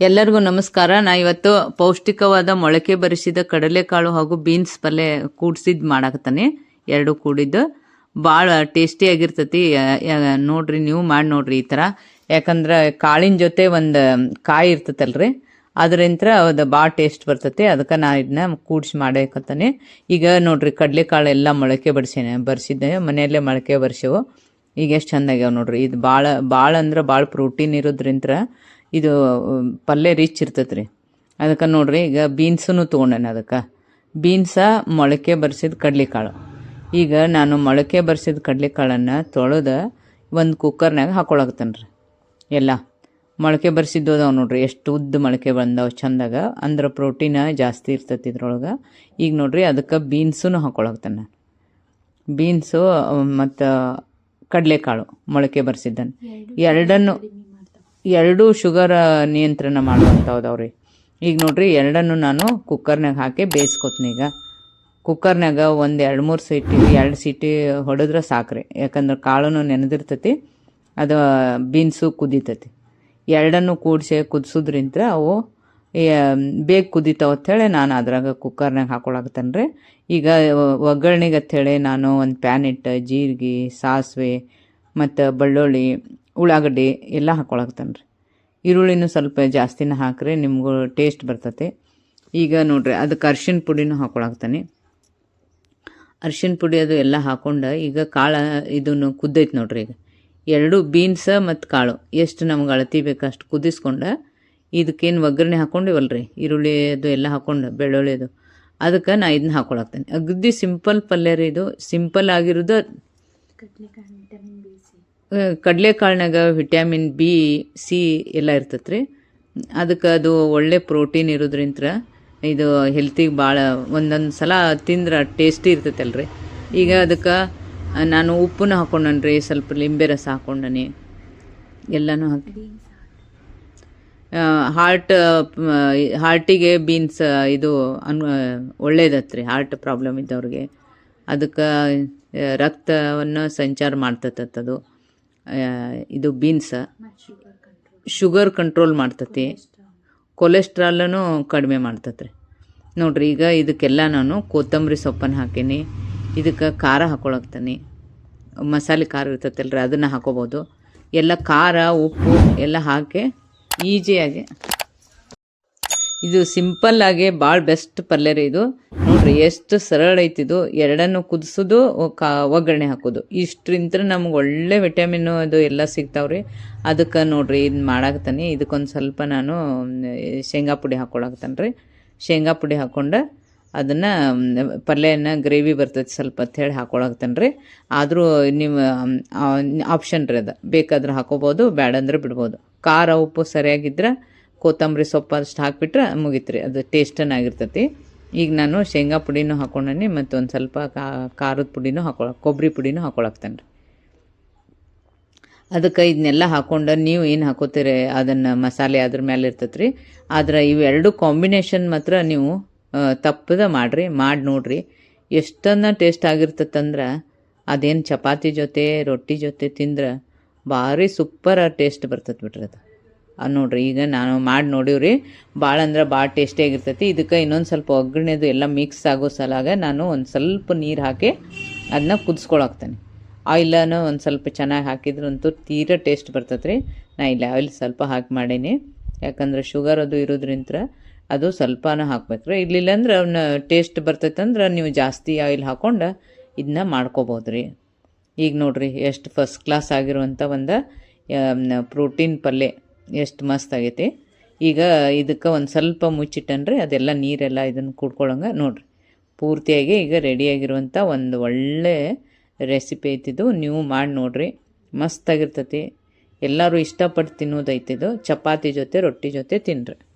ಎಲ್ಲರಿಗೂ ನಮಸ್ಕಾರ. ನಾ ಇವತ್ತು ಪೌಷ್ಟಿಕವಾದ ಮೊಳಕೆ ಬರಿಸಿದ ಕಡಲೆಕಾಳು ಹಾಗೂ ಬೀನ್ಸ್ ಪಲ್ಯ ಕೂಡ್ಸಿದ್ ಮಾಡಾಕತ್ತಾನೆ. ಎರಡು ಕೂಡಿದ್ದು. ಭಾಳ ಟೇಸ್ಟಿಯಾಗಿರ್ತತಿ ನೋಡ್ರಿ, ನೀವು ಮಾಡಿ ನೋಡ್ರಿ ಈ ಥರ ಯಾಕಂದ್ರೆ ಕಾಳಿನ ಜೊತೆ ಒಂದು ಕಾಯಿ ಇರ್ತತಲ್ರಿ. ಅದರಿಂದ ಅದು ಭಾಳ ಟೇಸ್ಟ್ ಬರ್ತೈತಿ. ಅದಕ್ಕೆ ನಾ ಇದನ್ನ ಕೂಡ್ಸಿ ಮಾಡಾಕತ್ತಾನೆ. ಈಗ ನೋಡ್ರಿ, ಕಡಲೆಕಾಳು ಎಲ್ಲ ಮೊಳಕೆ ಬರ್ಸೇನೆ, ಬರ್ಸಿದ್ದೆ. ಮನೆಯಲ್ಲೇ ಮೊಳಕೆ ಬರ್ಸೇವು. ಈಗ ಎಷ್ಟು ಚಂದ ಆಗ್ಯಾವ ನೋಡ್ರಿ. ಇದು ಭಾಳ ಭಾಳ ಅಂದ್ರೆ ಭಾಳ ಪ್ರೋಟೀನ್ ಇರೋದ್ರಿಂದ ಇದು ಪಲ್ಯ ರಿಚ್ ಇರ್ತೈತೆ ರೀ ಅದಕ್ಕೆ ನೋಡ್ರಿ ಈಗ ಬೀನ್ಸೂ ತೊಗೊಂಡೇನೆ ಅದಕ್ಕೆ. ಬೀನ್ಸ ಮೊಳಕೆ ಬರ್ಸಿದ ಕಡ್ಲೆಕಾಳು. ಈಗ ನಾನು ಮೊಳಕೆ ಬರ್ಸಿದ ಕಡ್ಲೆಕಾಳನ್ನು ತೊಳೆದು ಒಂದು ಕುಕ್ಕರ್ನಾಗ ಹಾಕೊಳಕತ್ತೇನೆ ರೀ ಎಲ್ಲ. ಮೊಳಕೆ ಬರ್ಸಿದ್ದು ಅದಾವೆ ನೋಡ್ರಿ ಎಷ್ಟು ಉದ್ದ ಮೊಳಕೆ ಬಂದವು ಚಂದಾಗ ಅಂದ್ರೆ ಪ್ರೋಟೀನ ಜಾಸ್ತಿ ಇರ್ತೈತಿ ಇದ್ರೊಳಗೆ. ಈಗ ನೋಡ್ರಿ ಅದಕ್ಕೆ ಬೀನ್ಸೂ ಹಾಕೊಳಕ್ತಾನೆ ಬೀನ್ಸು ಮತ್ತು ಕಡಲೆಕಾಳು ಮೊಳಕೆ ಬರ್ಸಿದ್ದನ್ನು ಎರಡನ್ನು ಎರಡೂ ಶುಗರ್ ನಿಯಂತ್ರಣ ಮಾಡುವಂಥವ್ದವ್ರಿ. ಈಗ ನೋಡ್ರಿ, ಎರಡನ್ನು ನಾನು ಕುಕ್ಕರ್ನಾಗ ಹಾಕಿ ಬೇಯಿಸ್ಕೊತೀನಿ ಈಗ. ಕುಕ್ಕರ್ನಾಗ ಒಂದು ಎರಡು ಮೂರು ಸೀಟಿ, ಎರಡು ಸೀಟಿ ಹೊಡೆದ್ರೆ ಸಾಕ್ರಿ. ಯಾಕಂದ್ರೆ ಕಾಳುನು ನೆನೆದಿರ್ತತಿ, ಅದು ಬೀನ್ಸು ಕುದೀತತಿ. ಎರಡನ್ನು ಕೂಡಿಸಿ ಕುದಿಸೋದ್ರಿಂದ ಅವು ಬೇಗ ಕುದೀತಾವ ಅಂಥೇಳಿ ನಾನು ಅದ್ರಾಗ ಕುಕ್ಕರ್ನಾಗ ಹಾಕೊಳಕತ್ತೇನೆ ರೀ ಈಗ ಒಗ್ಗರಣೆಗೆ ಅಂಥೇಳಿ ನಾನು ಒಂದು ಪ್ಯಾನ್ ಇಟ್ಟು ಜೀರಿಗೆ, ಸಾಸಿವೆ, ಮತ್ತು ಬೆಳ್ಳುಳ್ಳಿ ಉಳ್ಳಾಗಡ್ಡಿ ಎಲ್ಲ ಹಾಕ್ಕೊಳಕ್ತಾನೆ ರೀ ಈರುಳ್ಳಿನೂ ಸ್ವಲ್ಪ ಜಾಸ್ತಿನ ಹಾಕ್ರಿ, ನಿಮಗೂ ಟೇಸ್ಟ್ ಬರ್ತತೆ. ಈಗ ನೋಡ್ರಿ, ಅದಕ್ಕೆ ಅರ್ಶಿಣ ಪುಡಿನೂ ಹಾಕ್ಕೊಳಕ್ತಾನೆ ಅರ್ಶಿನ ಪುಡಿ ಅದು ಎಲ್ಲ ಹಾಕೊಂಡು ಈಗ ಕಾಳು ಇದನ್ನು ಕುದ್ದೈತೆ ನೋಡ್ರಿ ಈಗ. ಎರಡು ಬೀನ್ಸ ಮತ್ತು ಕಾಳು, ಎಷ್ಟು ನಮ್ಗೆ ಅಳತಿ ಬೇಕು ಅಷ್ಟು ಕುದಿಸ್ಕೊಂಡು ಇದಕ್ಕೇನು ಒಗ್ಗರಣೆ ಹಾಕ್ಕೊಂಡಿವಲ್ರಿ ಈರುಳ್ಳಿ ಅದು ಎಲ್ಲ ಹಾಕೊಂಡು ಬೆಳ್ಳುಳ್ಳಿ ಅದು. ಅದಕ್ಕೆ ನಾ ಇದನ್ನ ಹಾಕೊಳಕ್ತೇನೆ ಅಗದಿ ಸಿಂಪಲ್ ಪಲ್ಯ ರೀ ಇದು. ಸಿಂಪಲ್ ಆಗಿರೋದು ಕಡಲೆಕಾಳಿನಾಗ ವಿಟ್ಯಾಮಿನ್ ಬಿ, ಸಿ ಎಲ್ಲ ಇರ್ತೈತೆ ರೀ ಅದಕ್ಕೆ ಅದು ಒಳ್ಳೆ ಪ್ರೋಟೀನ್ ಇರೋದ್ರಿಂದ ಇದು ಹೆಲ್ತಿಗೆ ಭಾಳ ಒಂದೊಂದು ಸಲ ತಿಂದ್ರೆ ಟೇಸ್ಟಿ ಇರ್ತೈತಲ್ರಿ. ಈಗ ಅದಕ್ಕೆ ನಾನು ಉಪ್ಪನ್ನು ಹಾಕೊಂಡನ್ ರೀ ಸ್ವಲ್ಪ ಲಿಂಬೆ ರಸ ಹಾಕೊಂಡನಿ. ಎಲ್ಲನೂ ಹಾಕಿ ಹಾರ್ಟ್ ಹಾರ್ಟಿಗೆ ಬೀನ್ಸ್ ಇದು ಅನ್, ಒಳ್ಳೇದತ್ರಿ ಹಾರ್ಟ್ ಪ್ರಾಬ್ಲಮ್ ಇದ್ದವ್ರಿಗೆ. ಅದಕ್ಕೆ, ರಕ್ತವನ್ನು ಸಂಚಾರ ಮಾಡ್ತತದು ಇದು ಬೀನ್ಸ್. ಶುಗರ್ ಕಂಟ್ರೋಲ್ ಮಾಡ್ತತಿ. ಕೊಲೆಸ್ಟ್ರಾಲನ್ನು ಕಡಿಮೆ ಮಾಡ್ತತ್ರಿ. ನೋಡ್ರಿ ಈಗ ಇದಕ್ಕೆಲ್ಲ ನಾನು ಕೊತ್ತಂಬರಿ ಸೊಪ್ಪನ್ನು ಹಾಕೀನಿ. ಇದಕ್ಕೆ ಖಾರ ಹಾಕೊಳಕ್ತಾನೆ. ಮಸಾಲೆ ಖಾರ ಇರ್ತೈತಲ್ರಿ ಅದನ್ನು ಹಾಕೋಬೋದು. ಎಲ್ಲ ಖಾರ ಉಪ್ಪು ಎಲ್ಲ ಹಾಕಿ ಈಜಿಯಾಗಿ ಇದು ಸಿಂಪಲ್ ಆಗಿ ಭಾಳ ಬೆಸ್ಟ್ ಪಲ್ಯ ರೀ ಇದು. ನೋಡ್ರಿ, ಎಷ್ಟು ಸರಳ ಐತಿ ಇದು. ಎರಡನ್ನು ಕುದಿಸೋದು, ಕಾ, ಒಗ್ಗರಣೆ ಹಾಕೋದು. ಇಷ್ಟರಿಂದ ನಮ್ಗೆ ಒಳ್ಳೆ ವಿಟಮಿನ್ ಅದು ಎಲ್ಲ ಸಿಗ್ತಾವ್ರಿ. ಅದಕ್ಕೆ ನೋಡ್ರಿ, ಇದು ಮಾಡಾಕ್ತಾನೆ ಇದಕ್ಕೊಂದು ಸ್ವಲ್ಪ ನಾನು ಶೇಂಗಾ ಪುಡಿ ಹಾಕೊಳಕತ್ತಾನೆ ರೀ ಶೇಂಗಾ ಪುಡಿ ಹಾಕ್ಕೊಂಡು ಅದನ್ನು ಪಲ್ಯನ ಗ್ರೇವಿ ಬರ್ತೈತಿ ಸ್ವಲ್ಪ ಅಂತ ಹೇಳಿ ಹಾಕೊಳಕತ್ತಾನೆ ರೀ ಆದರೂ ನೀವು ಆಪ್ಷನ್ ರೀ ಅದು. ಬೇಕಾದ್ರೆ ಹಾಕೋಬೋದು ಬೇಡಂದ್ರೆ ಬಿಡ್ಬೋದು. ಖಾರ, ಉಪ್ಪು ಸರಿಯಾಗಿದ್ರೆ ಕೊತ್ತಂಬರಿ ಸೊಪ್ಪು ಅಷ್ಟು ಹಾಕಿಬಿಟ್ರೆ ಮುಗಿತ್ರಿ, ಅದು ಟೇಸ್ಟನ್ನಾಗಿರ್ತೈತಿ ಈಗ ನಾನು ಶೇಂಗಾ ಪುಡಿನೂ ಹಾಕೊಂಡನಿ ಮತ್ತು ಒಂದು ಸ್ವಲ್ಪ ಖಾರದ ಪುಡಿನೂ ಹಾಕೊಳ ಕೊಬ್ಬರಿ ಪುಡಿನೂ ಹಾಕೊಳಕ್ತೇನೆ ಅದಕ್ಕೆ ಇದನ್ನೆಲ್ಲ ಹಾಕೊಂಡು ನೀವು ಏನು ಹಾಕೋತೀರಿ, ಅದನ್ನು ಮಸಾಲೆ ಅದ್ರ ಮೇಲೆ ಇರ್ತೈತೆ ರೀ ಆದ್ರೆ ಇವೆರಡು ಕಾಂಬಿನೇಷನ್ ಮಾತ್ರ ನೀವು ತಪ್ಪದ ಮಾಡಿರಿ, ಮಾಡಿ ನೋಡ್ರಿ. ಎಷ್ಟನ್ನ ಟೇಸ್ಟ್ ಆಗಿರ್ತತಂದ್ರೆ, ಅದೇನು ಚಪಾತಿ ಜೊತೆ, ರೊಟ್ಟಿ ಜೊತೆ ತಿಂದ್ರೆ, ಭಾರಿ ಸೂಪರ್ ಟೇಸ್ಟ್ ಬರ್ತೈತೆ ಬಿಟ್ರಿ ಅದು. ಅದು ನೋಡ್ರಿ, ಈಗ ನಾನು ಮಾಡಿ ನೋಡೀವ್ರಿ ಭಾಳ ಅಂದ್ರೆ ಭಾಳ ಟೇಸ್ಟಿಯಾಗಿರ್ತೈತಿ ಇದಕ್ಕೆ ಇನ್ನೊಂದು ಸ್ವಲ್ಪ ಒಗ್ಗರಣೆದು ಎಲ್ಲ ಮಿಕ್ಸ್ ಆಗೋ ಸಲಾಗ ನಾನು ಒಂದು ಸ್ವಲ್ಪ ನೀರು ಹಾಕಿ ಅದನ್ನ ಕುದಿಸ್ಕೊಳಕ್ತೇನೆ ಆಯಿಲನ್ನು ಒಂದು ಸ್ವಲ್ಪ ಚೆನ್ನಾಗಿ ಹಾಕಿದ್ರಂತೂ ತೀರಾ ಟೇಸ್ಟ್ ಬರ್ತೈತೆ ರೀ ನಾ ಇಲ್ಲಿ ಆಯಿಲ್ ಸ್ವಲ್ಪ ಹಾಕಿ ಮಾಡೀನಿ. ಯಾಕಂದ್ರೆ ಶುಗರ್ ಅದು ಇರೋದ್ರಿಂದ ಅದು ಸ್ವಲ್ಪನ ಹಾಕ್ಬೇಕು ರೀ ಇರ್ಲಿಲ್ಲ ಅಂದ್ರೆ ಅವನ್ನ ಟೇಸ್ಟ್ ಬರ್ತೈತೆ ಅಂದ್ರೆ ನೀವು ಜಾಸ್ತಿ ಆಯಿಲ್ ಹಾಕೊಂಡು ಇದನ್ನ ಮಾಡ್ಕೋಬೋದು ರೀ ಈಗ ನೋಡ್ರಿ, ಎಷ್ಟು ಫಸ್ಟ್ ಕ್ಲಾಸ್ ಆಗಿರುವಂಥ ಒಂದು ಪ್ರೋಟೀನ್ ಪಲ್ಯ ಎಷ್ಟು ಮಸ್ತ್ ಆಗೈತಿ ಈಗ ಇದಕ್ಕೆ ಒಂದು ಸ್ವಲ್ಪ ಮುಚ್ಚಿಟ್ಟನ್ರಿ, ಅದೆಲ್ಲ ನೀರೆಲ್ಲ ಇದನ್ನು ಕುಡ್ಕೊಳಂಗೆ ನೋಡಿರಿ. ಪೂರ್ತಿಯಾಗಿ ಈಗ ರೆಡಿಯಾಗಿರುವಂಥ ಒಂದು ಒಳ್ಳೆ ರೆಸಿಪಿ ಐತಿದು ನೀವು ಮಾಡಿ ನೋಡಿರಿ. ಮಸ್ತಾಗಿರ್ತೈತಿ. ಎಲ್ಲರೂ ಇಷ್ಟಪಟ್ಟು ತಿನ್ನೋದೈತಿದು ಚಪಾತಿ ಜೊತೆ, ರೊಟ್ಟಿ ಜೊತೆ ತಿನ್ನಿರಿ